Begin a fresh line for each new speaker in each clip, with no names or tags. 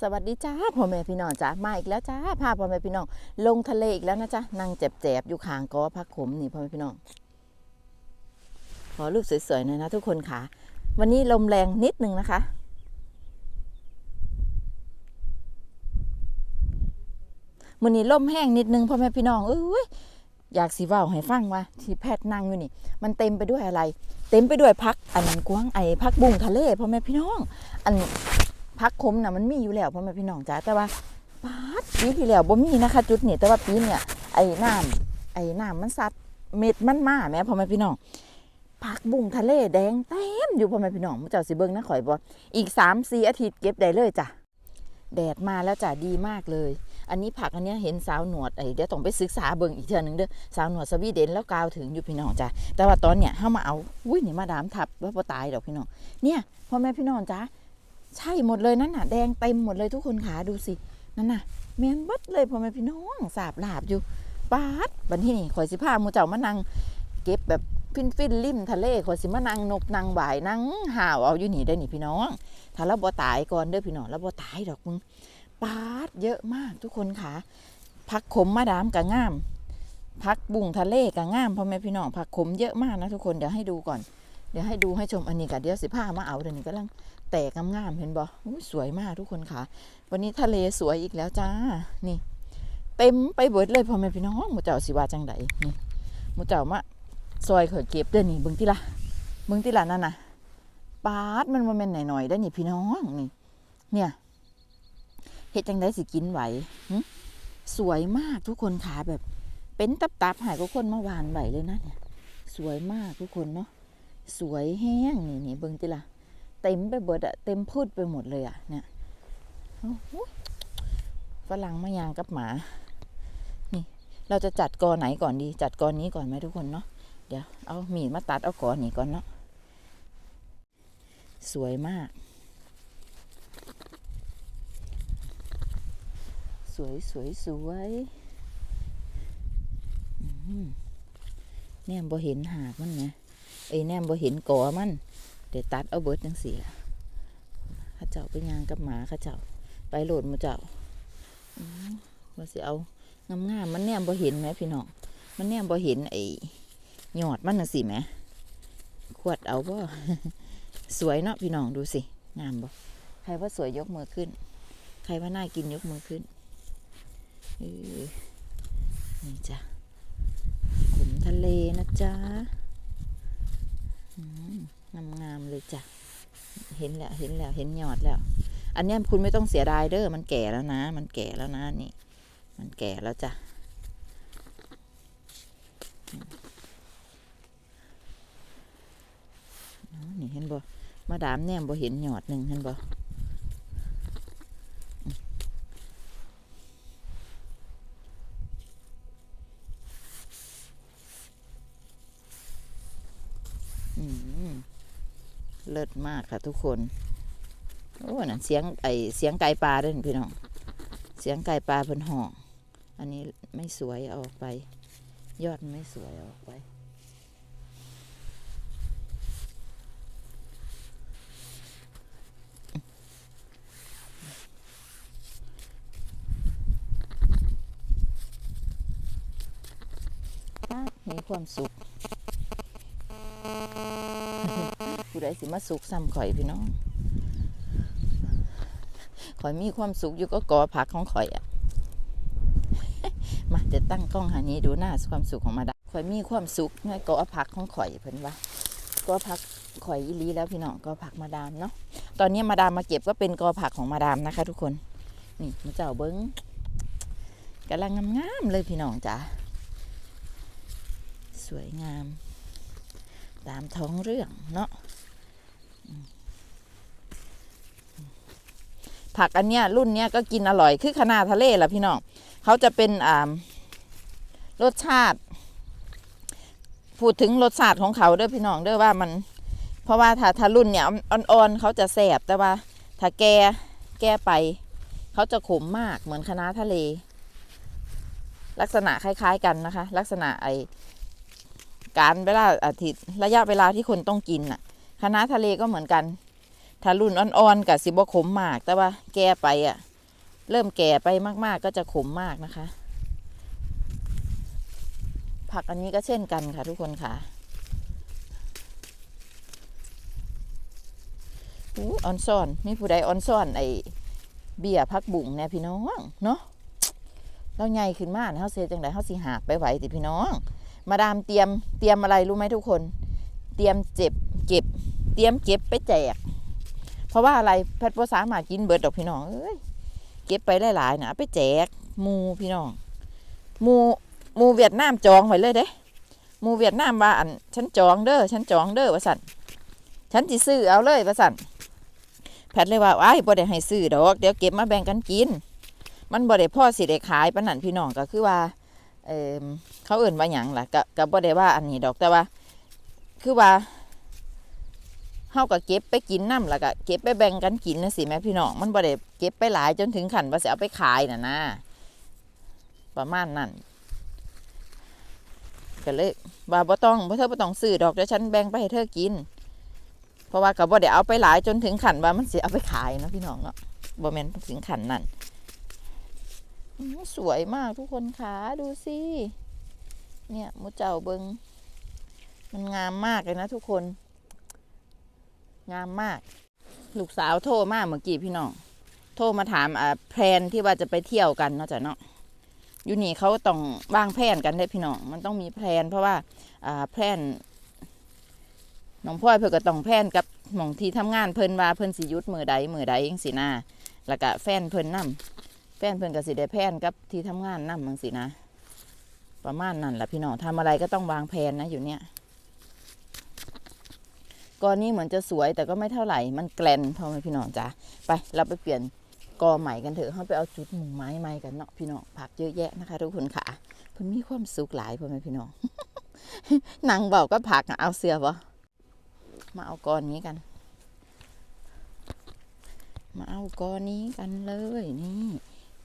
สวัสดีจ้าพ่อแม่พี่น้องจ้ามาอีกแล้วจ้าพาพ่อแม่พี่น้องลงทะเลอีกแล้วนะจ๊ะนั่งเจ็บๆอยู่ข้างกอพักขมนี่พ่อแม่พี่น้อง ขอรูปสวยๆหน่อยนะทุกคนค่ะ วันนี้ลมแรงนิดนึงนะคะมือนี้ลมแห้งนิดนึงพ่อแม่พี่น้องเอ้ยอยากสีว่าให้ฟังว่าที่แพทย์นั่งอยู่นี่ มันเต็มไปด้วยอะไร เต็มไปด้วยพัก อันนั้นกว้างไอพักบุ้งทะเลพ่อแม่พี่น้อง อัน พักคมนะมันมีอยู่แล้วพ่อแม่พี่น้องจ้าแต่ว่าปาดปีที่แล้วบ่มีนะคะ จุดนี้แต่ว่าปีเนี่ยไอ้น้ำไอ้น้ำมันซัดเม็ดมันมาแม่พ่อแม่พี่น้องผักบุ้งทะเลแดงเต็มอยู่พ่อแม่พี่น้องมุเจ้าสิเบิ่งนะข่อยบ่อีก3 4อาทิตย์เก็บได้เลยจ้ะแดดมาแล้วจ้ะดีมากเลย อันนี้ผักอันนี้เห็นสาวหนวดไอ้เดี๋ยวต้องไปศึกษาเบิ่งอีกเทื่อนึงเด้อสาวหนวดสวีเดนแล้วกาวถึงอยู่พี่น้องจ้ะแต่ว่าตอนเนี้ยเฮามาเอาอุ้ยนี่มาดามทับว่าบ่ตายดอกพี่น้องเนี่ยพ่อแม่พี่น้องจ้า ใช่หมดเลยนั่นน่ะ แดงเต็มหมดเลยทุกคนขาดูสิ นั่นน่ะแมนบัดเลยพ่อแม่พี่น้องสาบลาบอยู่ปาดบันที่นี่ข่อยสิพามูเจ้ามานั่งเก็บแบบฟินฟินๆริมทะเลข่อยสิมานั่งนกนั่งบ่ายนังห่าวเอาอยู่นี่ได้อนี่พี่น้อง ถ้าเราบ่ตายก่อนเด้อพี่น้องเราบ่ตายดอกมึงปาดเยอะมากทุกคนขาผักขมมาดามกะงามผักบุ้งทะเลกะงามพ่อแม่พี่น้องผักขมเยอะมากนะทุกคนเดี๋ยวให้ดูก่อน เดี๋ยวให้ดูให้ชมอันนี้กันเดี๋ยวสิพามาเอาเดี๋ยวนี้กำลังแตกงามๆเห็นบ่อุ๊ยสวยมากทุกคนค่ะ วันนี้ทะเลสวยอีกแล้วจ้า นี่ เต็มไปเบิดเลยพ่อแม่พี่น้องมูเจ้าสิว่าจังไดนี่มูเจ้ามาซอยข่อยเก็บเด้อนี่เบิ่งติละบิ่งติละนั่นน่ะปาดมันบ่แม่นหน่อยๆได้นี่พี่น้องนี่ เนี่ยเฮ็ดจังไดสิกินไหวสวยมากทุกคนขาแบบ เป็นตับๆหายก็คนเมาหวานไหวเลยนะเนี่ย สวยมากทุกคนเนาะ สวยแห้งนี่นี่เบิ่งติละเต็มไปเบิดอะเต็มพืชไปหมดเลยอะเนี่ยฝรั่งมายางกับหมา นี่ เราจะจัดกอไหนก่อนดี จัดกอนี้ก่อนไหมทุกคนเนาะเดี๋ยวเอามีดมาตัดเอากอนี้ก่อนเนาะสวยมาก สวยสวยสวยอืมแนมบ่เห็นหากมันไง เอ้แนมบ่เห็นกอมันเดี๋ยวตัดเอาเบิดจังสีล่ะข้าเจ้าไปยางกับหมาข้าเจ้า ไปโหลดมาเจ้ามว่าสิเอางามๆมมันแนมบ่เห็นไหมพี่น้องมันแนมบ่เห็นไอ้ยอดมันน่ะสิแหมขวดเอาบ่สวยเนาะพี่น้องดูสิงามบ่ใครว่าสวยยกมือขึ้น ใครว่าน่ากินยกมือขึ้นนี่จ้ะขุมทะเลนะจ๊ะ งามงามๆเลยจ้ะ เห็นแล้ว เห็นแล้ว เห็นยอดแล้ว อันนี้คุณไม่ต้องเสียดายเด้อ มันแก่แล้วนะ มันแก่แล้วนะนี่ มันแก่แล้วจ้ะ นี่เห็นบ่ มาดามแนมบ่เห็นยอดหนึ่งเห็นบ่ เลิศมากค่ะทุกคน โอ้นั่นเสียงไอเสียงไก่ปลาด้วยนี่พี่น้อง เสียงไก่ปลาเพิ่นห้ออันนี้ไม่สวยเอาอกไป ยอดไม่สวยเอาออกไปมีความสุข ใดสิมาสุขซ้ำข่อยพี่น้องข่อยมีความสุขอยู่ก็กอผักของข่อยอะมาเดี๋ยวตั้งกล้องหานี้ดูหน้าความสุขของมาดาข่อยมีความสุขในกอผักของข่อยเพิ่นว่ากอผักข่อยอีลีแล้วพี่น้องกอผักมาดามเนาะตอนนี้มาดามมาเก็บก็เป็นกอผักของมาดามนะคะ ทุกคนนี่มาเจ้าเบิ้งกำลังงามๆเลยพี่น้องจ้าสวยงาม ตามท้องเรื่องเนาะ ผักอันเนี้ยรุ่นเนี้ยก็กินอร่อยคือคณะทะเลล่ะพี่น้องเขาจะเป็นอ่ารสชาติ พูดถึงรสชาติของเขาเด้อพี่น้องเด้อว่ามัน เพราะว่าถ้าถ้ารุ่นเนี่ยอ่อนๆเขาจะแสบแต่ว่า ถ้าแก่แก่ไป เขาจะขมมากเหมือนคณะทะเล ลักษณะคล้าย ๆ กันนะคะ ลักษณะไอการเวลาอาทิตย์ระยะเวลาที่คนต้องกินน่ะ คณะทะเลก็เหมือนกันถ้ารุ่นอ่อนๆกับสิบ่ขมมาก แต่ว่าแก่ไปอะ เริ่มแก่ไปมากๆก็จะขมมากนะคะ ผักอันนี้ก็เช่นกันค่ะทุกคนค่ะอู้ออนซ่อนมีผู้ใดออนซ่อนไอเบี้ยพักบุ่งเนี่ยพี่น้องเนาะเราใหญ่ขึ้นมากเขาเสียจังไดเขาสิหาไปไหวติพี่น้อง มาดามเตรียมเตรียมอะไรรู้ไหมทุกคน เตรียมเจ็บ เก็บ เตรียมเก็บไปแจก เพราะว่าอะไรแพทย์ภาษามากินเบิดดอกพี่น้องเอ้ยเก็บไปหลายๆนะไปแจกมูพี่น้องมูมูเวียดนามจองไว้เลยเด้มูเวียดนามว่าอันฉันจองเด้อฉันจองเด้อว่าสันฉันสิซื้อเอาเลยว่าสันแพทย์เลยว่าไอ้บ่ได้ให้ซื้อดอก เดี๋ยวเก็บมาแบ่งกันกิน มันบ่ได้พ่อสิได้ขายปนนั้นพี่น้องก็คือว่าเออเขาเอื่นว่าหยังล่ะก็ก็บ่ได้ว่าอันนี้ดอกแต่ว่า คือว่า เฮาก็เก็บไปกินน้ำแล้วก็เก็บไปแบ่งกันกินนะสิแม่พี่น้องมันบ่ได้เก็บไปหลายจนถึงขั้นว่าสิเอาไปขายน่ะนะประมาณนั้นก็เลยว่าบ่ต้องบ่เธอบ่ต้องซื้อดอกเดี๋ยวฉันแบ่งไปให้เธอกิน เพราะว่าก็บ่ได้เอาไปหลายจนถึงขั้นว่ามันสิเอาไปขายเนาะพี่น้องเนาะบ่แม่นถึงขั้นนั้นสวยมากทุกคนค่ะดูสิเนี่ยมูเจ้าเบิงมันงามมากเลยนะทุกคน งามมาก ลูกสาวโทรมากเมื่อกี้พี่น้อง โทรมาถามอ่าแพลนที่ว่าจะไปเที่ยวกันเนาะจ้ะเนาะอยู่นี่เขาต้องวางแผนกันได้พี่น้อง มันต้องมีแพลนเพราะว่าอ่าแพลนน้องพ่อยเพิ่นก็ต้องแพลนกับหม่องที่ทำงานเพิ่นว่าเพิ่นสิยุดมือใดมือใดจังสินะแล้วก็แฟนเพิ่นนํแฟนเพิ่นก็สิได้แพลนกับที่ทำงานนํจังสินะ ประมาณนั้นแหละพี่น้องทำอะไรก็ต้องวางแผนนะอยู่เนี่ย กอนี้เหมือนจะสวยแต่ก็ไม่เท่าไหร่ มันแกลนพอไหมพี่น้องจ้ะไปเราไปเปลี่ยนกอใหม่กันเถอะเขาไปเอาจุดมุงไม้ใหม่กันเนาะพี่น้องผักเยอะแยะนะคะทุกคนค่ะเพิ่นมีความสุขหลายพอไหมพี่น้องนางบอกก็ผักเอาเสือบ่มาเอากอนนี้กัน มาเอากอนี้กันเลยนี่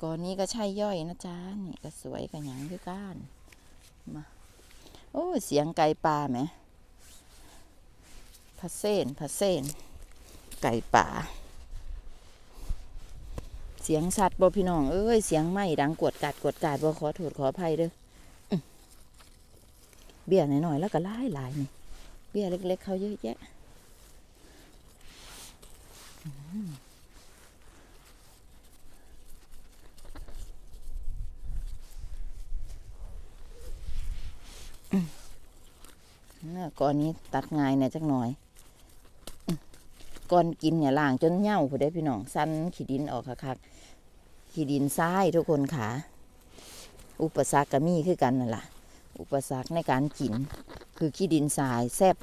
กอนี้ก็ใช่ย่อยนะจ๊ะนี่ก็สวยกันอย่างด้วยกันมาโอ้เสียงไก่ปลาไหม พัสเซนพัสเซนไก่ป่า เสียงสัตว์บ่พี่น้อง เอ้ย เสียงไหม้ดังกวดกัดกวดกาดบ่ขอโทษขออภัยเด้อเบี้ยหน่อยๆแล้วก็หลายหลายนี่ เบี้ยเล็ก ๆ เขาเยอะแยะเนื้อก้อนนี้ตัดง่ายเนี่ยจักหน่อย ก่อนกินเนี่ยล้างจนเหย่าผู้ได้พี่น้องสั้นขี้ดินออกคักๆขี้ดินทรายทุกคนค่ะ อุปสรรคก็มีคือกันนั่นแหละอุปสรรคในการกิน คือขี้ดินทรายแซบ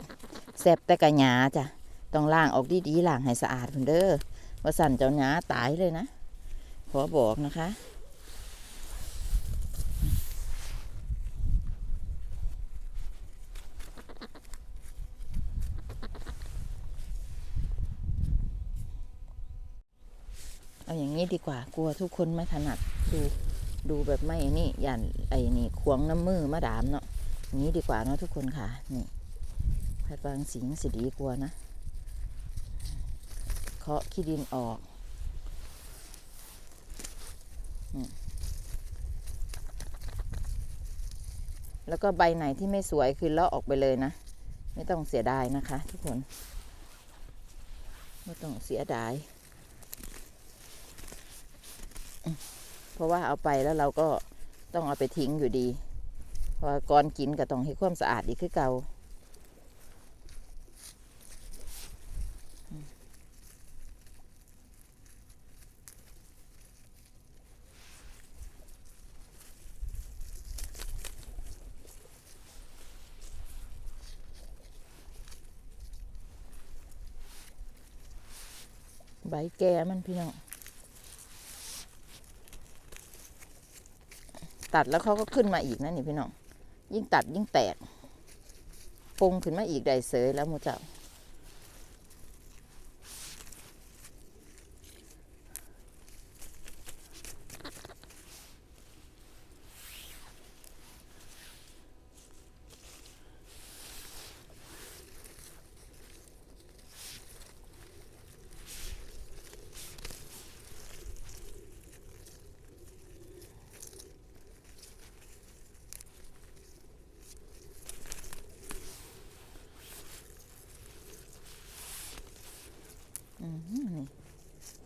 แซบแต่กระหยาจ้ะต้องล้างออกดีๆล้างให้สะอาดพุ่นเด้อว่าสั่นเจ้าหยาตายเลยนะขอบอกนะคะ เอาอย่างนี้ ดีกว่ากลัวทุกคนไม่ถนัดดูดูแบบไม่นี่ยันไอ้นี่ควงน้ำมือมาดามเนาะอย่างนี้ดีกว่าเนาะทุกคนค่ะ นี่แพทย์วางสิงสิดีกว่านะเคาะขี้ดินออกแล้วก็ใบไหนที่ไม่สวยคือเลาะออกไปเลยนะ ไม่ต้องเสียดายนะคะ ทุกคน ไม่ต้องเสียดาย เพราะว่าเอาไปแล้วเราก็ต้องเอาไปทิ้งอยู่ดีเพราะก่อนกินก็ต้องให้ความสะอาดอีกคือเก่าใบแก่มันพี่น้อง ตัดแล้วเขาก็ขึ้นมาอีกนะนี่พี่น้อง ยิ่งตัดยิ่งแตกปงขึ้นมาอีกได้เสยแล้วมูเจ้า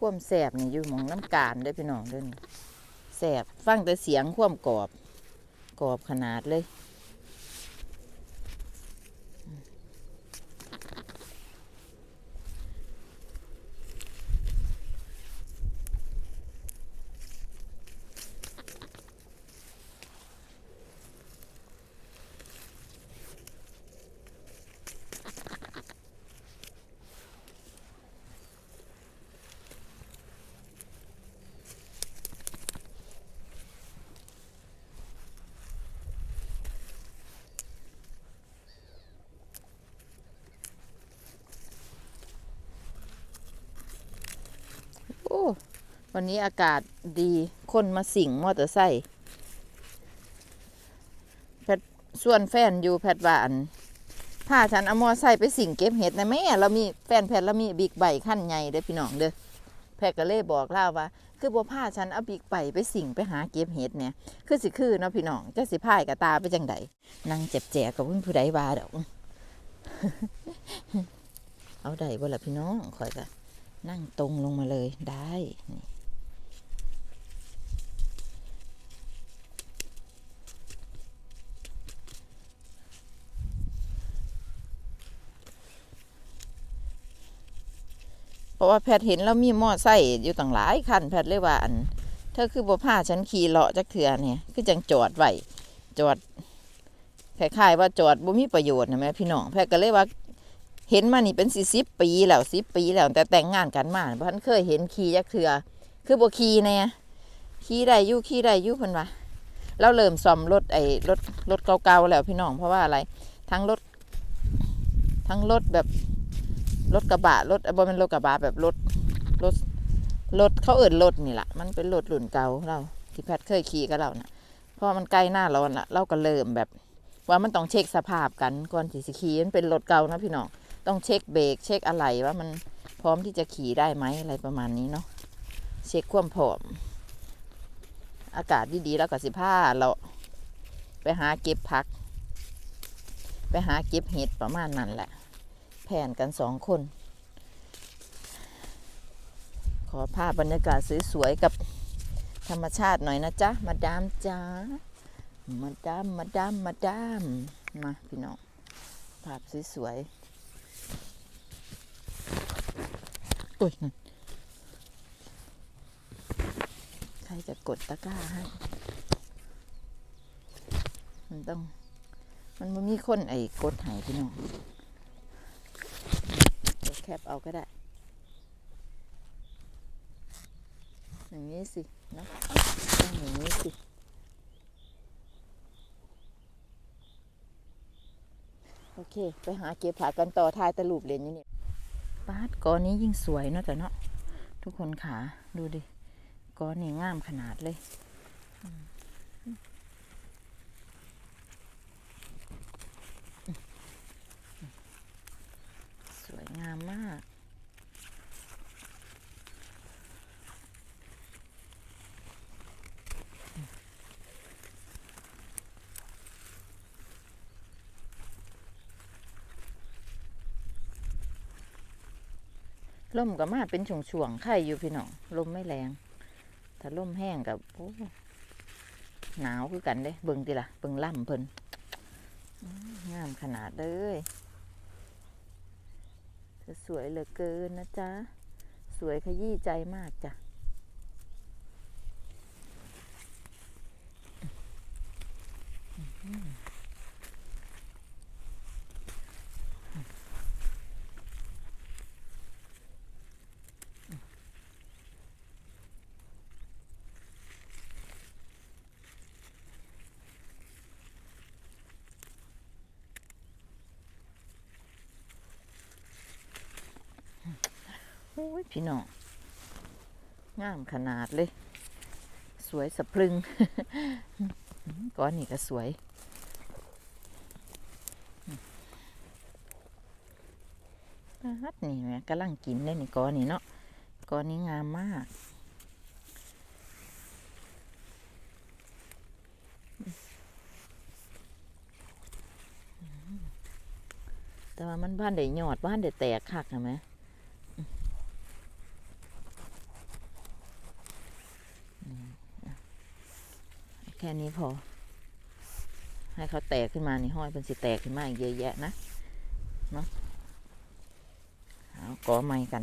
ความแสบนี่อยู่หมองน้ำกาลได้พี่น้องเด้นแสบฟังแต่เสียงความกรอบกรอบขนาดเลย โอ้ วันนี้อากาศดีคนมาสิงมอเตอร์ไซค์แพทส่วนแฟนอยู่แพทว่าอันพาฉันเอามอไซค์ไปสิงเก็บเห็ดนะแม่เรามีแฟนแพทเรามีบิ๊กไบขั้นใหญ่เด้อพี่น้องเด้อแพทก็เลยบอกเล่าว่า คือบ่พาฉันเอาบิ๊กไบไปสิงไปหาเก็บเห็ดเนี่ยคือสิคือเนาะพี่น้องจะสิพายกับตาไปจังใดนั่งเจ็บแจกกับเพิ่นผู้ใดว่าดอกเอาได้บ่ล่ะพี่น้องคอยกะนั่งตรงลงมาเลยได้นี่ ราะว่าแพทย์เห็นแล้วมีมอไซค์อยู่ต่างหลายคันแพทย์เลยว่าอันเธอคือบ่พาฉันขี่เลาะจักเถื่อเนี่ยคือจังจอดไว้จอดคล้ายๆว่าจอดบ่มีประโยชน์นะแม่พี่น้องแพทย์ก็เลยว่าเห็นมานี่เป็นสี่สิบปีแล้วสิบปีแล้วแต่แต่งงานกันมาเพราะฉันเคยเห็นขี่ยักเถือคือบ่ขี่แน่ยขี่ได้ยู่ขี่ได้ยู่เพิ่นว่าเราเริ่มซ่อมรถไอ้รถรถเก่าๆแล้วพี่น้องเพราะว่าอะไร ทั้งรถทั้งรถแบบ รถกระบะรถบ่เป็นรถกระบะแบบรถรถรถเขาเอิ่นรถนี่แหละมันเป็นรถรุ่นเก่าเราที่แพทย์เคยขี่กับเรานะเพราะมันใกล้หน้าร้อนละเราก็เริ่มแบบ ว่ามันต้องเช็คสภาพกันก่อนที่สิขี่มันเป็นรถเก่านะพี่น้องต้องเช็คเบรกเช็คอะไรว่ามันพร้อมที่จะขี่ได้ไหมอะไรประมาณนี้เนาะเช็คความพร้อม อากาศดีๆแล้วก็สิผ้าเราไปหาเก็บพัก ไปหาเก็บเห็ดประมาณนั้นแหละ ผนกันสองคน ขอภาพบรรยากาศสวยๆกับธรรมชาติหน่อยนะจ๊ะ มาดามจ้ามาดามมาดามมาดามมาพี่น้องภาพสวยๆอุ้ยใครจะกดตะกร้าให้มันต้อง มันมีคนไอ้กดให้พี่น้อง ปเอาก็ได้ อย่างนี้สิเนาะต้องอย่างนี้สิ โอเค ไปหาเก็บผักกันต่อทายตะลูปเลนอยู่นี่ปาดกอนี้ยิ่งสวยเนาะแต่เนาะทุกคนขาดูดิกอนี่งามขนาดเลยอืมสวยงามมาก ลมก็มาเป็นช่วงๆไข่อยู่พี่น้องลมไม่แรง ถ้าลมแห้งกับโอ้หนาวคือกันเด้เบิ่งติล่ะเบิ่งล่ำเพิ่นงามขนาดเลยเธอสวยเหลือเกินนะจ๊ะ สวยขยี้ใจมากจ้ะโอ้ ยพี่น้องงามขนาดเลย สวยสะพรึงก้อนนี้ก็สวยฮัดนี่แม่กำลังกินเลยนี่ก้อนนี้เนาะก้อนนี้งามมากแต่ว่ามันบ้านได้ยอดบ้านได้แตกคักนะไหม แค่นี้พอ ให้เขาแตกขึ้นมานี่ห้อยเป็นสิแตกขึ้นมาอีกเยอะแยะนะเนาะเอากอไม้กัน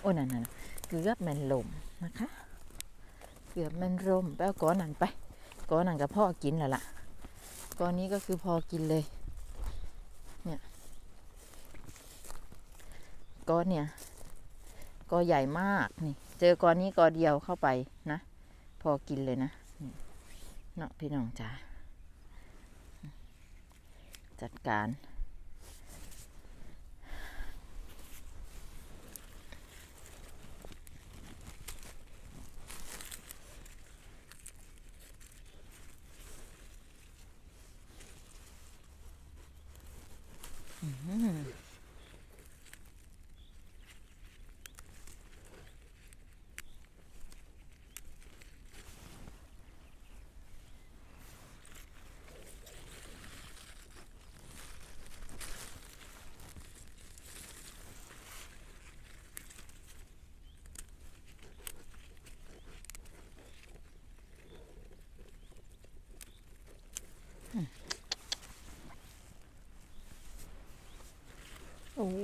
โอ้นั่นน่ะเกือบแมันลมนะคะเกือบแมันลมไปเอากอนั่นไปกอนั่นกับพ่อกินแล้วล่ะกอนี้ก็คือพอกินเลย เนี่ยกอเนี่ยกอใหญ่มากนี่ เจอกอนี้กอเดียวเข้าไปนะ พอกินเลยนะ เนาะพี่น้องจ้าจัดการ อื้อหื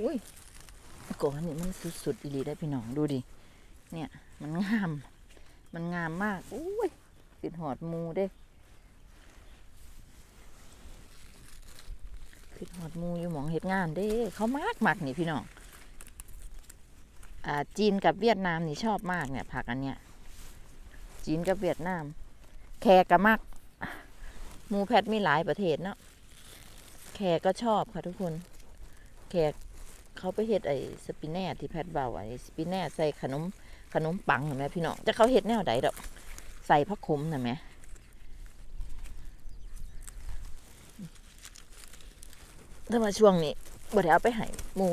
อ โอ้ยกอนี่มันสุดๆอีหลีได้พี่น้องดูดิ เนี่ยมันงาม มันงามมากโอ้ยติดหอดมูเด้ติดหอดมูอยู่หมองเฮ็ดงานเด้ เขามากมากนี่พี่น้องอ่าจีนกับเวียดนามนี่ชอบมากเนี่ยผักอันเนี้ยจีนกับเวียดนามแขกก็มักมูแพทมีหลายประเทศเนาะแขกก็ชอบค่ะทุกคน แขก เขาไปเฮ็ดไอ้สปินแนทที่แพทเบาไอ้สปินแนทใส่ขนมขนมปังเห็นไหมพี่น้องจะเขาเฮ็ดแนวใดดอกใส่ผักขมน่ะแหมถ้ามาช่วงนี้บ่ได้เอาไปห้หมู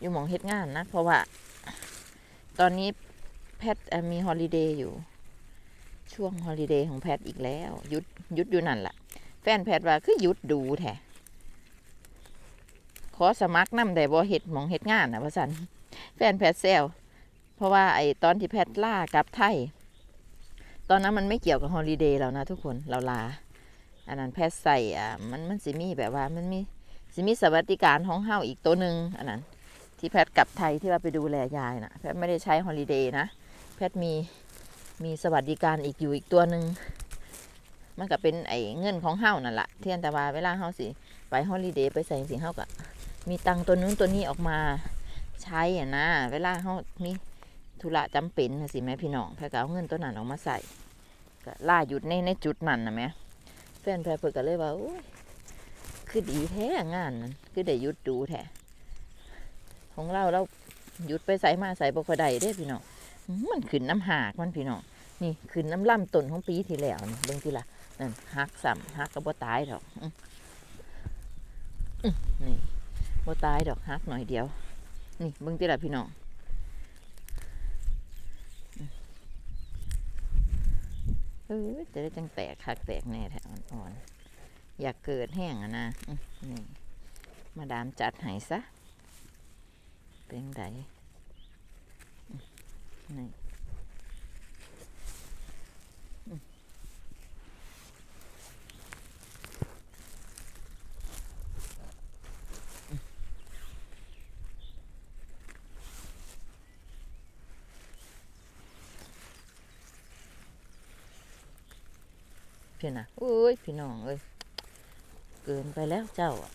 อยู่หมองเฮ็ดงานนะ เพราะว่า ตอนนี้แพทมีฮอลิเดย์อยู่ ช่วงฮอลิเดย์ของแพทอีกแล้วยุดยุดอยู่นั่นล่ะ แฟนแพทว่าคือยุดดูแท้ อสมัครนำได้บ่เฮ็ดหมองเฮ็ดงานนะว่าซั่นแฟนแพทย์แซวเพราะว่าไอ้ตอนที่แพทล่ากลับไทย ตอนนั้นมันไม่เกี่ยวกับฮอลิเดย์แล้วนะทุกคนเราลา อันนั้นแพทใส่อ่ามันมันสิมีแบบว่ามันมีสิมีสวัสดิการของเฮาอีกตัวหนึ่งอันนั้นที่แพทกลับไทยที่ว่าไปดูแลยายนะแพทไม่ได้ใช้ฮอลิเดย์นะแพทมีมีสวัสดิการอีกอยู่อีกตัวหนึ่งมันก็เป็นไอ้เงินของเฮานั่นแหละเทียนแต่ว่าเวลาเฮาสิ ไปฮอลิเดย์ไปใส่สิเฮาก็ มีตังตัวนู้นตัวนี้ออกมาใช้อะนะ เวลาเขามีธุระจำเป็นนะสิแม่พี่น้องแพรก็เอาเงินตัวนั้นออกมาใส่ก็ล่าหยุดในในจุดนั้นนะแม่แฟนแพรเพิ่นก็เลยว่าโอ้ยคือดีแท้งานนั้นคือได้หยุดดูแท้ของเราเราหยุดไปใส่มาใส่บ่ค่อยได้ด้พี่น้องมันขึ้นน้ำหากมันพี่น้องนี่ขึ้นน้ำล่ำต้นของปีที่แล้วนี่เบิ่งทีละนั่นหักซ้ำหักก็บ่ตายหรอกนี่ บ่ตายดอกฮักหน่อยเดียว นี่เบิ่งติละพี่น้องเออจะได้จังแตกคักแตกแน่แท้อ่อนๆอยากเกิดแห้งอะนะนี่มาดามจัดให้ซะ เป็นไดนี่ พี่น่ะโอ้ยพี่น้องเอ้ยเกินไปแล้วเจ้าอะ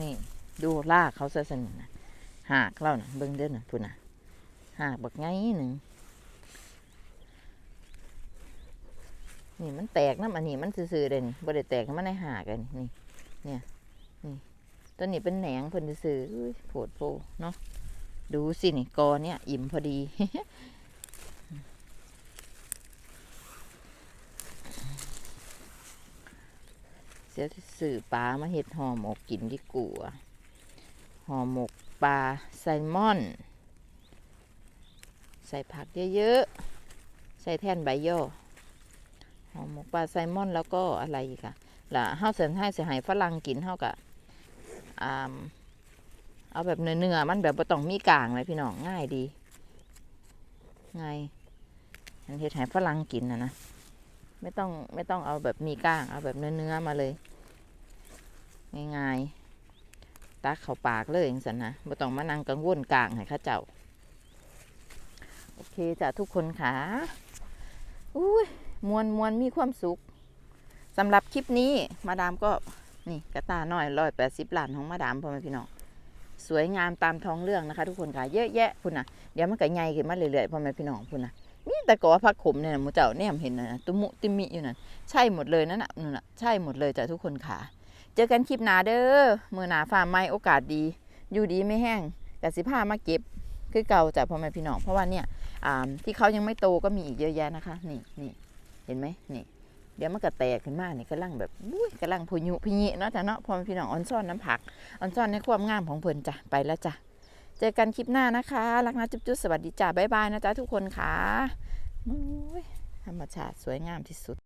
นี่ ดูลากเขาซะสนิทนะหากเล่านะเบิ่งเด้อนะพุ่นนะหากบักไงหนึ่งนี่มันแตกน้ำอันนี้มันซื่อๆเลยนี่บ่ได้แตกมันในหากเลยนี่เนี่ยนี่ตัวนี้เป็นแหนงเพิ่นซื่อโผดโพเนาะดูสินี่กอเนี่ยอิ่มพอดีเสียสื่อปลามาเห็ดหอมหมกกินดีกว่า ห่อหมกปลาไซลมอน ใส่ผักเยอะๆ ใส่แท่นใบย่อห่อหมกปลาไซลมอนแล้วก็อะไรอีกอะล่ะเฮาเสนให้เสียหายฝรั่งกินเฮากะอ่าเอาแบบเนื้อๆมันแบบบ่ต้องมีกลางเลยพี่น้องง่ายดีง่ายอันเฮ็ดให้ฝรั่งกินนะนะไม่ต้องไม่ต้องเอาแบบมีก้างเอาแบบเนื้อๆมาเลยง่ายๆ ตักเข้าปากเลยอย่างสันนะไม่ต้องมานั่งกังวลกลางให้ข้าเจ้า โอเคจ้ะทุกคนค่ะอุ้ยมวนมวนมีความสุขสำหรับคลิปนี้มาดามก็นี่กระตาหน่อยร้อยแปดสิบล้านของมาดามพ่อแม่พี่น้องสวยงามตามท้องเรื่องนะคะ ทุกคนค่ะเยอะแยะพุ่นนะเดี๋ยวมันก็ใหญ่ขึ้นมาเรื่อยๆพ่อแม่พี่น้องพุ่นนะนี่แต่ก็ว่าผักขมเนี่ยมูเจ้าเนี่ยเห็นนะตุมุติมิอยู่นั่นใช่หมดเลยนั่นน่ะนั่นน่ะใช่หมดเลยจ้ะทุกคนค่ะ เจอกันคลิปหนาเด้อมือหนาฟาร์มไม่โอกาสดี อยู่ดีไม่แห้งแต่สิผ้ามาเก็บคือเก่าจ้ะพ่อแม่พี่น้องเพราะว่าเนี่ยที่เขายังไม่โตก็มีอีกเยอะแยะนะคะ นี่นี่เห็นไหมนี่ เดี๋ยวมันก็แตกขึ้นมานี่กำลังแบบอุ้ยกำลังพยุพิญิเนาะจ้ะเนาะพ่อแม่พี่น้องออนซ่อนน้ำผักออนซ่อนในความงามของเพลินจ้ะไปแล้วจ้ะเจอกันคลิปหน้านะคะรักนะจุ๊บจุ๊บสวัสดีจ้ะบ๊ายบายนะจ๊ะทุกคนค่ะธรรมชาติสวยงามที่สุด